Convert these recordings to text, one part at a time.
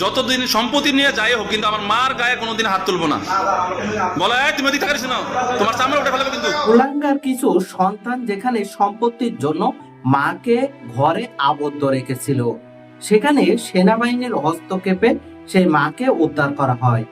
যতদিন সম্পত্তি নিয়ে যাই হোক কিন্তু আমার মার গায়ে কোনোদিন হাত তুলবো না। বলে "এই, তুমি ওদিকে তাকাচ্ছ না তোমার সামনে উঠে ফেলবে কিন্তু। কুলাঙ্গার কিছু সন্তান যেখানে সম্পত্তির জন্য মাকে ঘরে আবদ্ধ রেখেছিল সেখানে সেনাবাহিনীর হস্তক্ষেপে সেই মাকে উদ্ধার করা হয়।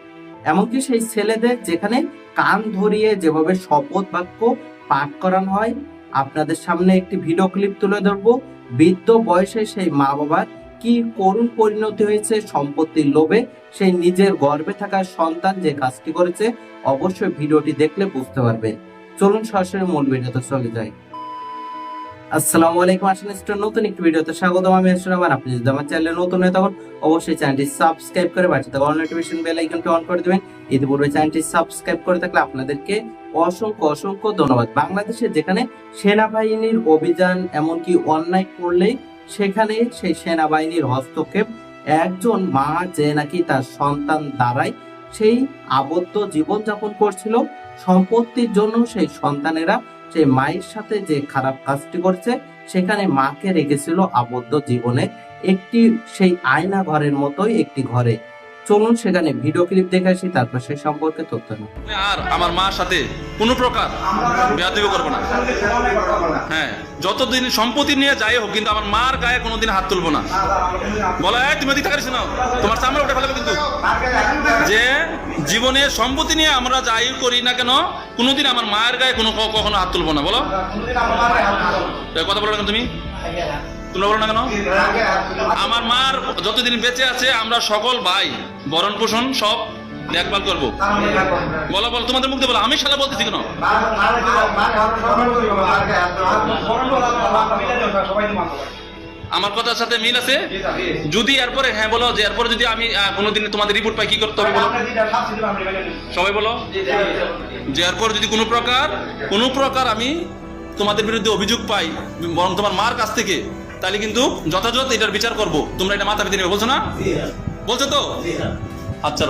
এমনকি সেই ছেলেদের যেখানে কান ধরিয়ে যেভাবে শপথ বাক্য পাঠ করানো হয় আপনাদের সামনে একটি ভিডিও ক্লিপ তুলে ধরবো। বৃদ্ধ বয়সে সেই মা বাবার কি করুণ পরিণতি হয়েছে সম্পত্তির লোভে? সেই নিজের গর্ভে থাকা সন্তান যে কাজটি করেছে, অবশ্যই ভিডিওটি দেখলে বুঝতে পারবেন চলুন সরাসরি মূল ভিডিওতে চলে যাই। আসসালামু আলাইকুম স্টোর নতুন একটি ভিডিওতে স্বাগতম। আমি আসলে আমার আপনি যদি আমার চ্যানেলে নতুন তখন অবশ্যই চ্যানেলটি সাবস্ক্রাইব করে নোটিফিকেশন বেল আইকনটি অন করে দিবেন। ইতিপূর্বে চ্যানেলটি সাবস্ক্রাইব করে থাকলে আপনাদেরকে অসংখ্য অসংখ্য ধন্যবাদ। বাংলাদেশে যেখানে সেনাবাহিনীর অভিযান, এমনকি অন্যায় করলেই সেখানে সেই সেনাবাহিনীর হস্তক্ষেপ, একজন মা যে নাকি তার সন্তান দ্বারাই সেই আবদ্ধ জীবনযাপন করছিল, সম্পত্তির জন্য সেই সন্তানেরা সেই মায়ের সাথে যে খারাপ কাজটি করছে, সেখানে মাকে রেখেছিল আবদ্ধ জীবনে একটি সেই আয়না ঘরের মতোই একটি ঘরে। চলুন সেখানে ভিডিও ক্লিপ দেখে আসি তারপর সে সম্পর্কে তথ্য নেব। আর আমার মার সাথে কোনো প্রকার বেয়াদবি করব না। হ্যাঁ যতদিন সম্পত্তি নিয়ে যাই হোক কিন্তু আমার মার গায়ে কোনোদিন হাত তুলবো না। বলা "এই, তুমি ওদিকে তাকাচ্ছ না তোমার সামনে উঠে ফেলবে কিন্তু। যে জীবনে সম্পত্তি নিয়ে আমরা যাই করি না কেন কোনোদিন আমার মায়ের গায়ে কোনো কখনো হাত তুলবো না। বলো। কথা বলো না তুমি? তোমরা বলো না কেন? আমার মার যতদিন বেঁচে আছে, আমরা সকল ভাই বরণ পোষণ সব দেখভাল করব। বলো বলো, তোমাদের মুখ বলো, আমি শালা বলতেছি কেন আমার কথার সাথে মিল আছে? যদি এরপরে হ্যাঁ বলো, যে এরপরে যদি আমি কোনোদিন তোমাদের রিপোর্ট পাই, কি করতে হবে বলো? সবাই বলো। যে এরপর যদি কোনো প্রকার কোনো প্রকার আমি তোমাদের বিরুদ্ধে অভিযোগ পাই, বরং তোমার মার কাছ থেকে তাহলে কিন্তু যথাযথ এটার বিচার করব। তোমরা এটা মাথা পেতে নেবে বলছো না? বলছো তো? আচ্ছা।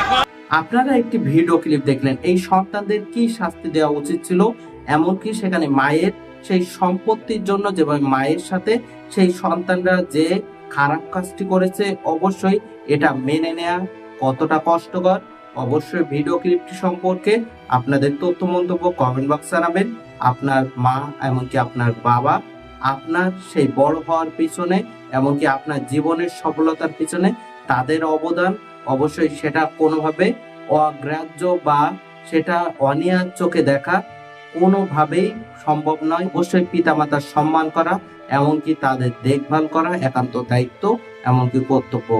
এখন আপনারা একটি ভিডিও ক্লিপ দেখলেন এই সন্তানদের কি শাস্তি দেওয়া উচিত ছিল? এমনকি সেখানে মায়ের সেই সম্পত্তির জন্য যেভাবে মায়ের সাথে সেই সন্তানরা যে খারাপ কাজটি করেছে, অবশ্যই এটা মেনে নেওয়া কতটা কষ্টকর। অবশ্যই ভিডিও ক্লিপটি সম্পর্কে আপনাদের তথ্য মন্তব্য কমেন্ট বক্স জানাবেন। আপনার মা, এমনকি আপনার বাবা, আপনার সেই বড় হওয়ার পিছনে, এমনকি আপনার জীবনের সফলতার পিছনে তাদের অবদান, অবশ্যই সেটা কোনোভাবে অগ্রাহ্য বা সেটা অনিয়ার চোখে দেখা। কোনোভাবেই সম্ভব নয়। অবশ্যই পিতামাতার সম্মান করা, এমনকি তাদের দেখভাল করা, একান্ত দায়িত্ব, এমনকি কর্তব্য।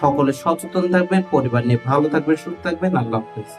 সকলে সচেতন থাকবেন, পরিবার নিয়ে ভালো থাকবেন, সুস্থ থাকবেন। আল্লাহ হাফেজ।